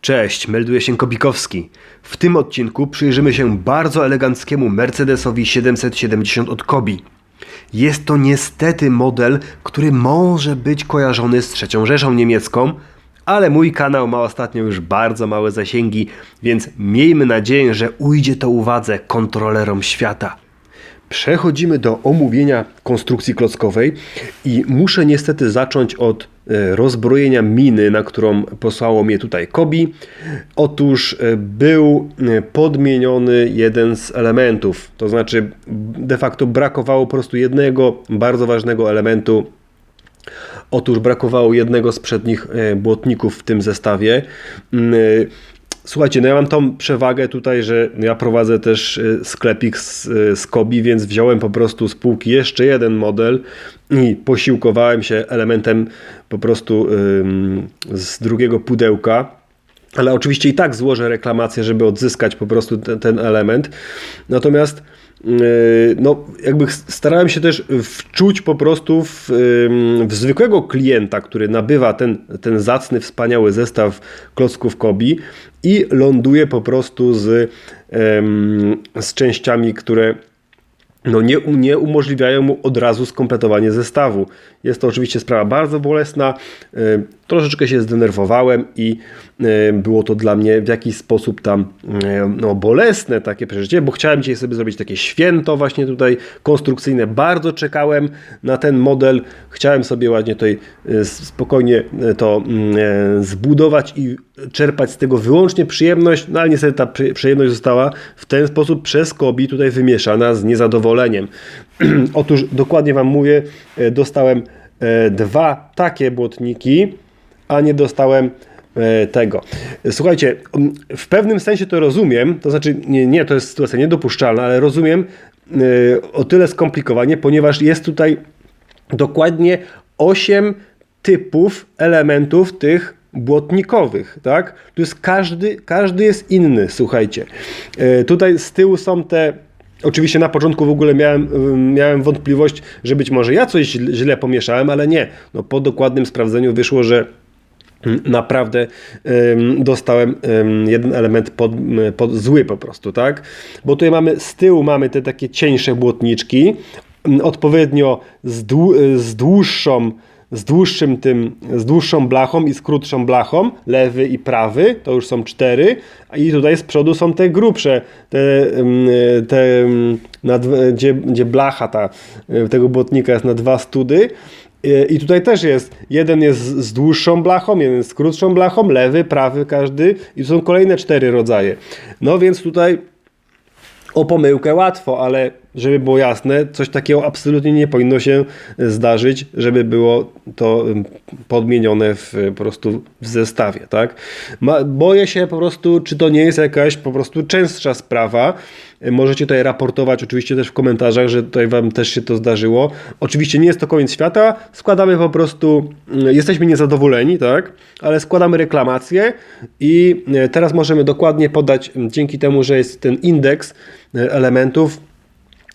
Cześć, melduje się Kobikowski. W tym odcinku przyjrzymy się bardzo eleganckiemu Mercedesowi 770 od Kobi. Jest to niestety model, który może być kojarzony z trzecią Rzeszą Niemiecką, ale mój kanał ma ostatnio już bardzo małe zasięgi, więc miejmy nadzieję, że ujdzie to uwadze kontrolerom świata. Przechodzimy do omówienia konstrukcji klockowej i muszę niestety zacząć od e, rozbrojenia miny, na którą posłało mnie tutaj Kobi. Otóż e, był e, podmieniony jeden z elementów, to znaczy de facto brakowało po prostu jednego bardzo ważnego elementu Otóż brakowało jednego z przednich błotników w tym zestawie. Słuchajcie, no ja mam tą przewagę tutaj, że ja prowadzę też e, sklepik z, z Kobi, więc wziąłem po prostu z półki jeszcze jeden model i posiłkowałem się elementem po prostu ym, z drugiego pudełka. Ale oczywiście i tak złożę reklamację, żeby odzyskać po prostu ten, ten element. Natomiast no, jakby starałem się też wczuć po prostu w, w zwykłego klienta, który nabywa ten, ten zacny, wspaniały zestaw klocków Kobi i ląduje po prostu z, z częściami, które no nie, nie umożliwiają mu od razu skompletowanie zestawu. Jest to oczywiście sprawa bardzo bolesna. Y, Troszeczkę się zdenerwowałem i y, było to dla mnie w jakiś sposób tam y, no, bolesne takie przeżycie, bo chciałem dzisiaj sobie zrobić takie święto właśnie tutaj konstrukcyjne. Bardzo czekałem na ten model. Chciałem sobie ładnie tutaj spokojnie to zbudować i czerpać z tego wyłącznie przyjemność, no ale niestety ta przyjemność została w ten sposób przez Kobi tutaj wymieszana z niezadowoleniem. Otóż dokładnie Wam mówię, dostałem dwa takie błotniki, a nie dostałem tego. Słuchajcie, w pewnym sensie to rozumiem, to znaczy nie, nie to jest sytuacja niedopuszczalna, ale rozumiem o tyle skomplikowanie, ponieważ jest tutaj dokładnie 8 typów elementów tych błotnikowych, tak? Tu jest każdy, każdy jest inny, słuchajcie. Tutaj z tyłu są te Oczywiście na początku w ogóle miałem, miałem wątpliwość, że być może ja coś źle pomieszałem, ale nie. No, po dokładnym sprawdzeniu wyszło, że naprawdę dostałem jeden element pod, pod zły po prostu, tak? Bo tutaj mamy z tyłu mamy te takie cieńsze błotniczki, odpowiednio z, dłu, z dłuższą z dłuższym tym, z dłuższą blachą i z krótszą blachą, lewy i prawy, to już są cztery, i tutaj z przodu są te grubsze, te, te nad, gdzie, gdzie blacha ta, tego błotnika jest na dwa study, i tutaj też jest, jeden jest z dłuższą blachą, jeden z krótszą blachą, lewy, prawy każdy. I są kolejne cztery rodzaje. No więc tutaj o pomyłkę łatwo, ale żeby było jasne, coś takiego absolutnie nie powinno się zdarzyć, żeby było to podmienione w, po prostu w zestawie, tak? boję się po prostu, czy to nie jest jakaś po prostu częstsza sprawa. Możecie tutaj raportować oczywiście też w komentarzach, że tutaj Wam też się to zdarzyło. Oczywiście nie jest to koniec świata, składamy po prostu, jesteśmy niezadowoleni, tak? Ale składamy reklamację i e, teraz możemy dokładnie podać, dzięki temu, że jest ten indeks e, elementów,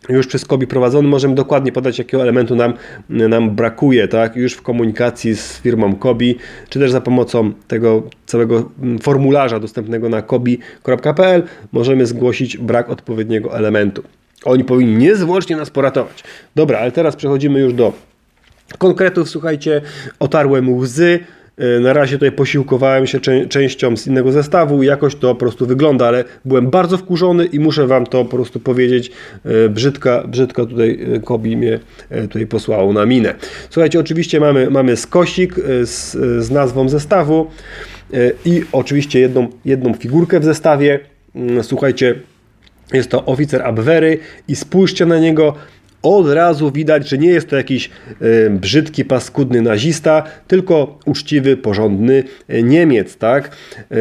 już przez Kobi prowadzony, możemy dokładnie podać, jakiego elementu nam, nam brakuje, tak? Już w komunikacji z firmą Kobi, czy też za pomocą tego całego mm, formularza dostępnego na kobi.pl możemy zgłosić brak odpowiedniego elementu. Oni powinni niezwłocznie nas poratować. Dobra, ale teraz przechodzimy już do konkretów. Słuchajcie, otarłem łzy, na razie tutaj posiłkowałem się częścią z innego zestawu jakoś to po prostu wygląda, ale byłem bardzo wkurzony i muszę Wam to po prostu powiedzieć. E, brzydka, brzydko tutaj e, Kobi mnie tutaj posłało na minę. Słuchajcie, oczywiście mamy, mamy skosik z, z nazwą zestawu i oczywiście jedną, jedną figurkę w zestawie. Mm, słuchajcie, jest to oficer Abwery i spójrzcie na niego od razu widać, że nie jest to jakiś e, brzydki, paskudny nazista, tylko uczciwy, porządny e, Niemiec, tak? E,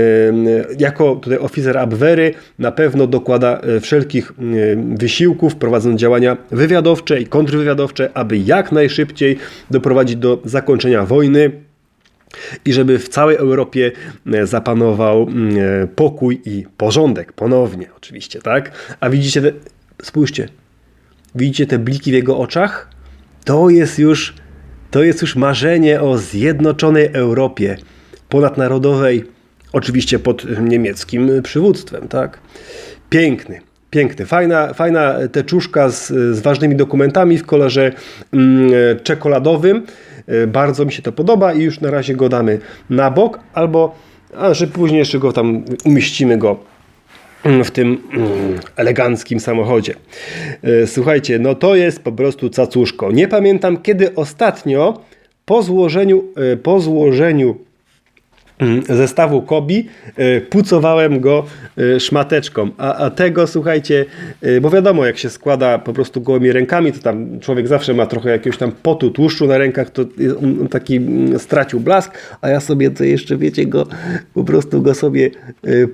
jako tutaj oficer Abwehry na pewno dokłada wszelkich wysiłków, prowadząc działania wywiadowcze i kontrwywiadowcze, aby jak najszybciej doprowadzić do zakończenia wojny i żeby w całej Europie zapanował pokój i porządek ponownie, oczywiście, tak? A widzicie, spójrzcie, Widzicie te bliki w jego oczach? To jest już, to jest już marzenie o zjednoczonej Europie, ponadnarodowej, Oczywiście pod niemieckim przywództwem, tak? Piękny. Piękny, fajna, fajna teczuszka z, z ważnymi dokumentami w kolorze mm, czekoladowym. E, Bardzo mi się to podoba i już na razie go damy na bok, albo a że później jeszcze go tam umieścimy go w tym mm, eleganckim samochodzie. E, Słuchajcie, no to jest po prostu cacuszko. Nie pamiętam kiedy ostatnio po złożeniu, e, po złożeniu zestawu Kobi e, pucowałem go e, szmateczką, a, a tego słuchajcie, e, bo wiadomo jak się składa po prostu gołymi rękami, to tam człowiek zawsze ma trochę jakiegoś tam potu, tłuszczu na rękach, to on taki mm, stracił blask, a ja sobie to jeszcze wiecie go, po prostu go sobie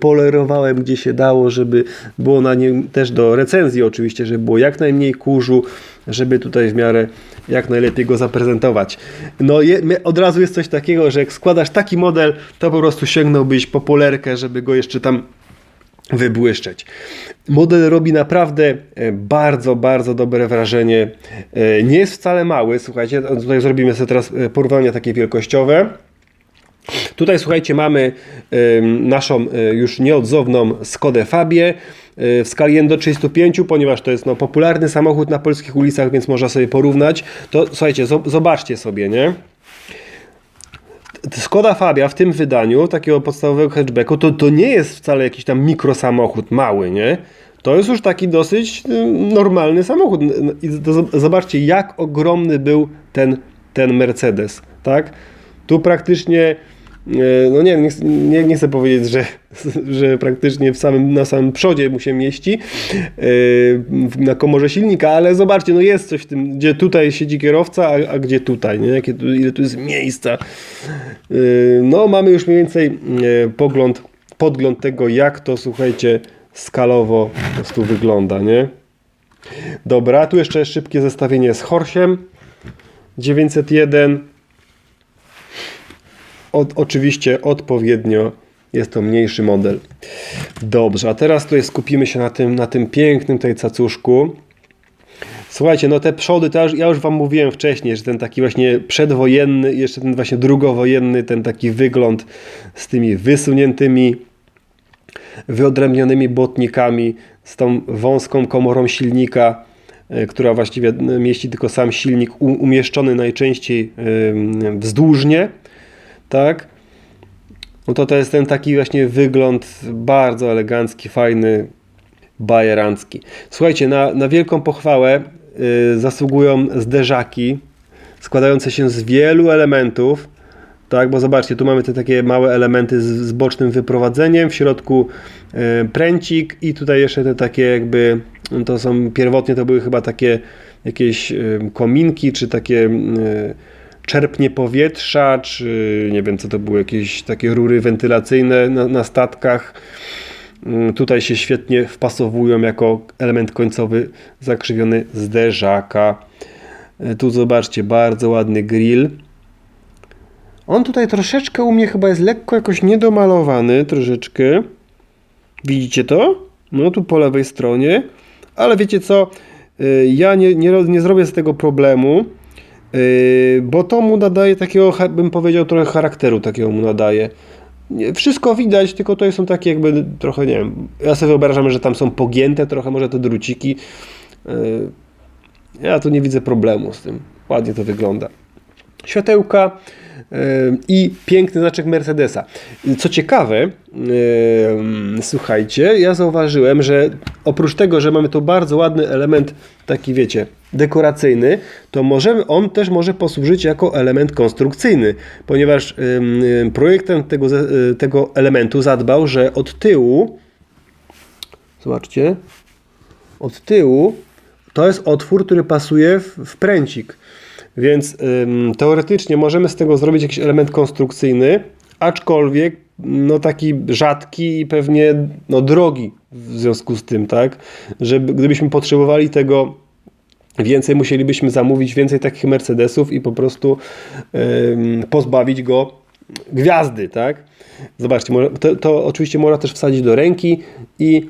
polerowałem gdzie się dało, żeby było na nim też do recenzji oczywiście, żeby było jak najmniej kurzu, żeby tutaj w miarę jak najlepiej go zaprezentować. No je, od razu jest coś takiego, że jak składasz taki model, to po prostu sięgnąłbyś po polerkę, żeby go jeszcze tam wybłyszczeć. Model robi naprawdę e, bardzo, bardzo dobre wrażenie. E, Nie jest wcale mały, słuchajcie, tutaj zrobimy sobie teraz e, porównania takie wielkościowe. Tutaj słuchajcie, mamy naszą już nieodzowną Skodę Fabię w skali 1 do 35, ponieważ to jest no, popularny samochód na polskich ulicach, więc można sobie porównać. To słuchajcie, zo- zobaczcie sobie, nie? Skoda Fabia w tym wydaniu, takiego podstawowego hatchbacku, to, to nie jest wcale jakiś tam mikrosamochód mały, nie? To jest już taki dosyć y, normalny samochód. Zobaczcie, jak ogromny był ten, ten Mercedes, tak? Tu praktycznie, no nie, nie, nie, chcę powiedzieć, że, że praktycznie w samym, na samym przodzie mu się mieści y, na komorze silnika, ale zobaczcie, no jest coś w tym, gdzie tutaj siedzi kierowca, a, a gdzie tutaj, nie? Jakie tu, ile tu jest miejsca. Y, No, mamy już mniej więcej pogląd, podgląd tego, jak to, słuchajcie, skalowo po prostu wygląda, nie? Dobra, tu jeszcze szybkie zestawienie z Horsiem 901. Od, oczywiście odpowiednio jest to mniejszy model. Dobrze, a teraz tutaj skupimy się na tym, na tym pięknym tutaj cacuszku. Słuchajcie, no te przody, to ja już, wam mówiłem wcześniej, że ten taki właśnie przedwojenny, jeszcze ten właśnie drugowojenny, ten taki wygląd z tymi wysuniętymi, wyodrębnionymi błotnikami, z tą wąską komorą silnika, e, która właściwie mieści tylko sam silnik, umieszczony najczęściej wzdłużnie, tak? No to to jest ten taki właśnie wygląd bardzo elegancki, fajny, bajerancki. Słuchajcie, na, na wielką pochwałę y, zasługują zderzaki składające się z wielu elementów. Tak, bo zobaczcie, tu mamy te takie małe elementy z, z bocznym wyprowadzeniem, w środku y, pręcik i tutaj jeszcze te takie jakby, no to są pierwotnie to były chyba takie jakieś y, kominki, czy takie y, czerpnie powietrza, czy nie wiem co to były, jakieś takie rury wentylacyjne na, na statkach. Mm, Tutaj się świetnie wpasowują jako element końcowy zakrzywiony zderzaka. E, Tu zobaczcie, bardzo ładny grill. On tutaj troszeczkę u mnie chyba jest lekko jakoś niedomalowany, troszeczkę. Widzicie to? No tu po lewej stronie. Ale wiecie co? E, Ja nie, nie, nie zrobię z tego problemu, bo to mu nadaje takiego, bym powiedział, trochę charakteru takiego mu nadaje. Wszystko widać, tylko to są takie jakby trochę, nie wiem, ja sobie wyobrażam, że tam są pogięte trochę może te druciki. Yy, Ja tu nie widzę problemu z tym. Ładnie to wygląda. Światełka yy, i piękny znaczek Mercedesa. Co ciekawe, yy, słuchajcie, ja zauważyłem, że oprócz tego, że mamy tu bardzo ładny element, taki wiecie, dekoracyjny, to możemy, on też może posłużyć jako element konstrukcyjny, ponieważ projektant tego, y, tego elementu zadbał, że od tyłu, zobaczcie, od tyłu to jest otwór, który pasuje w, w pręcik. Więc ym, teoretycznie możemy z tego zrobić jakiś element konstrukcyjny, aczkolwiek no taki rzadki i pewnie no drogi w związku z tym, tak? Żeby, gdybyśmy potrzebowali tego więcej, musielibyśmy zamówić więcej takich Mercedesów i po prostu ym, pozbawić go gwiazdy, tak? Zobaczcie, to, to oczywiście można też wsadzić do ręki i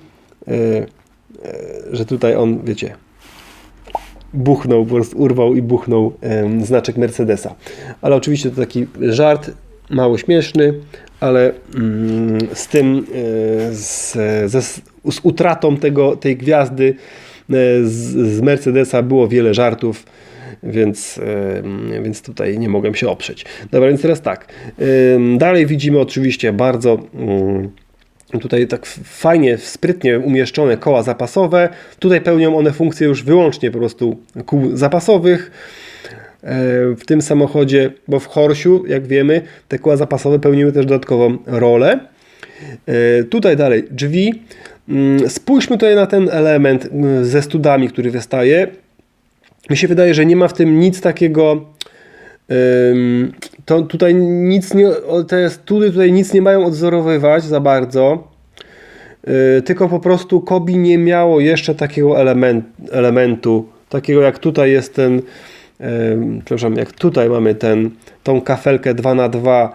e, e, że tutaj on, wiecie, buchnął, po prostu urwał i buchnął znaczek Mercedesa. Ale oczywiście to taki żart. mało śmieszny, ale mm, z tym, e, z, z utratą tego, tej gwiazdy e, z, z Mercedesa było wiele żartów, więc, więc tutaj nie mogłem się oprzeć. Dobra, więc teraz tak. Dalej widzimy oczywiście bardzo mm, tutaj tak fajnie, sprytnie umieszczone koła zapasowe. Tutaj pełnią one funkcje już wyłącznie po prostu kół zapasowych e, w tym samochodzie, bo w Horsiu, jak wiemy, te koła zapasowe pełniły też dodatkową rolę. E, Tutaj dalej drzwi. Mm, Spójrzmy tutaj na ten element mm, ze studami, który wystaje. Mi się wydaje, że nie ma w tym nic takiego. To tutaj nic nie, te study tutaj nic nie mają odzorowywać za bardzo. Yy, tylko po prostu Kobi nie miało jeszcze takiego element, elementu, takiego jak tutaj jest ten, przepraszam, jak tutaj mamy ten, tą kafelkę 2x2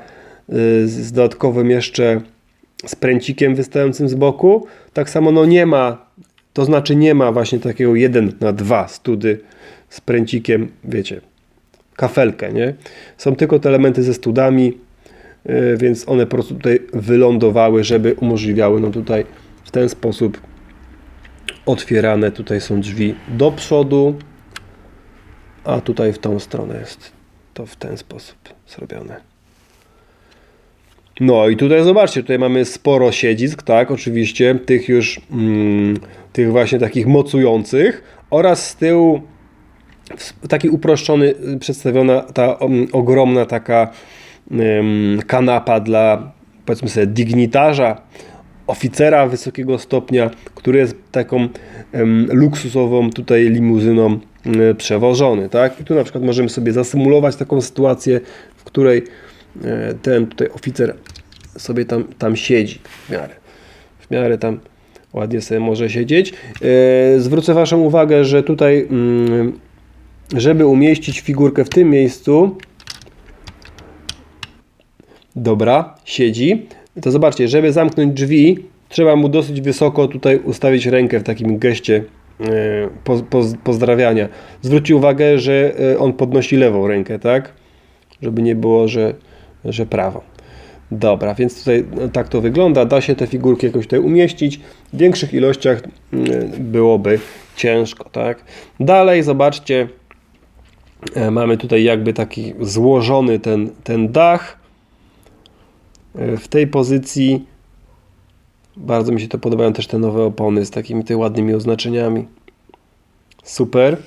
yy, z dodatkowym jeszcze spręcikiem wystającym z boku. Tak samo no nie ma, to znaczy nie ma właśnie takiego 1 na 2 study z pręcikiem, wiecie, kafelkę, nie? Są tylko te elementy ze studami, yy, więc one po prostu tutaj wylądowały, żeby umożliwiały no tutaj w ten sposób otwierane. Tutaj są drzwi do przodu, a tutaj w tą stronę jest to w ten sposób zrobione. No i tutaj zobaczcie, tutaj mamy sporo siedzisk, tak, oczywiście, tych już, mm, tych właśnie takich mocujących oraz z tyłu taki uproszczony y, przedstawiona ta ogromna taka kanapa dla powiedzmy sobie dygnitarza, oficera wysokiego stopnia, który jest taką luksusową tutaj limuzyną y, przewożony, tak? I tu na przykład możemy sobie zasymulować taką sytuację, w której y, ten tutaj oficer sobie tam, tam siedzi w miarę. W miarę tam ładnie sobie może siedzieć. Zwrócę Waszą uwagę, że tutaj, mm, żeby umieścić figurkę w tym miejscu, dobra, siedzi, to zobaczcie, żeby zamknąć drzwi, trzeba mu dosyć wysoko tutaj ustawić rękę w takim geście poz, pozdrawiania. Zwróćcie uwagę, że yy, on podnosi lewą rękę, tak? Żeby nie było, że, że prawą. Dobra, więc tutaj no, tak to wygląda. Da się te figurki jakoś tutaj umieścić. W większych ilościach mm, byłoby ciężko, tak? Dalej zobaczcie, e, mamy tutaj jakby taki złożony ten, ten dach. E, W tej pozycji bardzo mi się to podobają też te nowe opony z takimi tutaj ładnymi oznaczeniami. Super.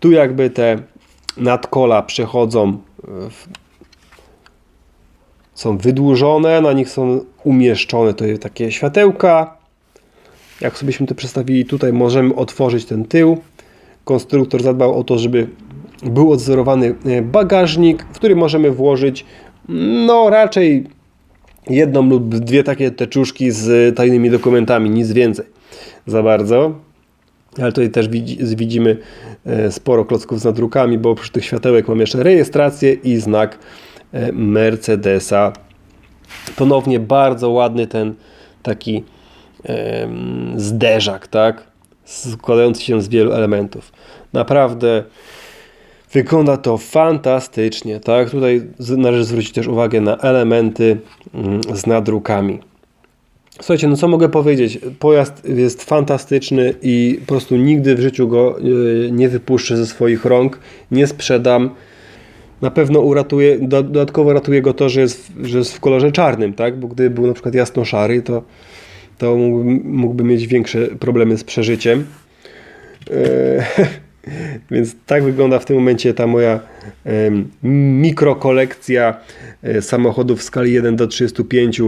Tu jakby te nadkola przechodzą e, w są wydłużone, na nich są umieszczone to takie światełka. Jak sobie byśmy to przedstawili tutaj, możemy otworzyć ten tył. Konstruktor zadbał o to, żeby był odzorowany e, bagażnik, w który możemy włożyć no raczej jedną lub dwie takie teczuszki z tajnymi dokumentami, nic więcej za bardzo. Ale tutaj też widzimy e, sporo klocków z nadrukami, bo oprócz tych światełek mam jeszcze rejestrację i znak E, Mercedesa. Ponownie bardzo ładny ten taki zderzak, tak? Składający się z wielu elementów. Naprawdę wygląda to fantastycznie, tak? Tutaj należy zwrócić też uwagę na elementy um, z nadrukami. Słuchajcie, no co mogę powiedzieć? Pojazd jest fantastyczny i po prostu nigdy w życiu go e, nie wypuszczę ze swoich rąk, nie sprzedam na pewno uratuje, dodatkowo ratuje go to, że jest, że jest w kolorze czarnym, tak? Bo gdyby był na przykład jasno-szary, to, to mógłby, mieć większe problemy z przeżyciem. E, więc tak wygląda w tym momencie ta moja e, mikrokolekcja e, samochodów w skali 1 do 35, e,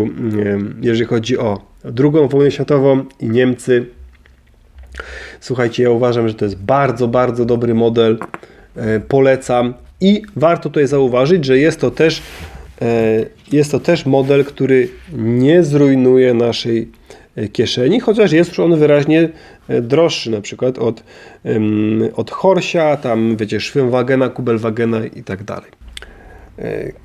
jeżeli chodzi o drugą wojnę światową i Niemcy. Słuchajcie, ja uważam, że to jest bardzo, bardzo dobry model. E, polecam. I warto tutaj zauważyć, że jest to też, e, jest to też model, który nie zrujnuje naszej kieszeni, chociaż jest on wyraźnie e, droższy na przykład od, od Horsia, tam wiecie, Schwimmwagena, Kubelwagena i tak dalej.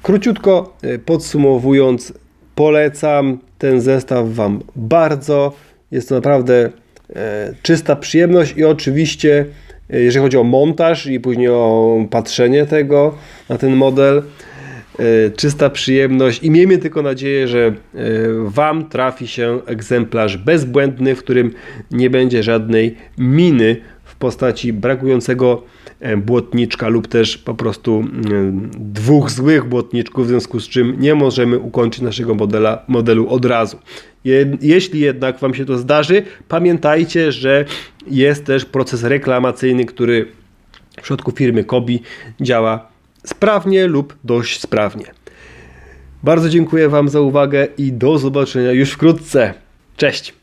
Króciutko podsumowując, polecam ten zestaw Wam bardzo. Jest to naprawdę czysta przyjemność i oczywiście jeżeli chodzi o montaż i później o patrzenie tego na ten model, e, czysta przyjemność i miejmy tylko nadzieję, że e, Wam trafi się egzemplarz bezbłędny, w którym nie będzie żadnej miny w postaci brakującego e, błotniczka lub też po prostu dwóch złych błotniczków, w związku z czym nie możemy ukończyć naszego modela, modelu od razu. Je, jeśli jednak Wam się to zdarzy, pamiętajcie, że jest też proces reklamacyjny, który w przypadku firmy Kobi działa sprawnie lub dość sprawnie. Bardzo dziękuję Wam za uwagę i do zobaczenia już wkrótce. Cześć!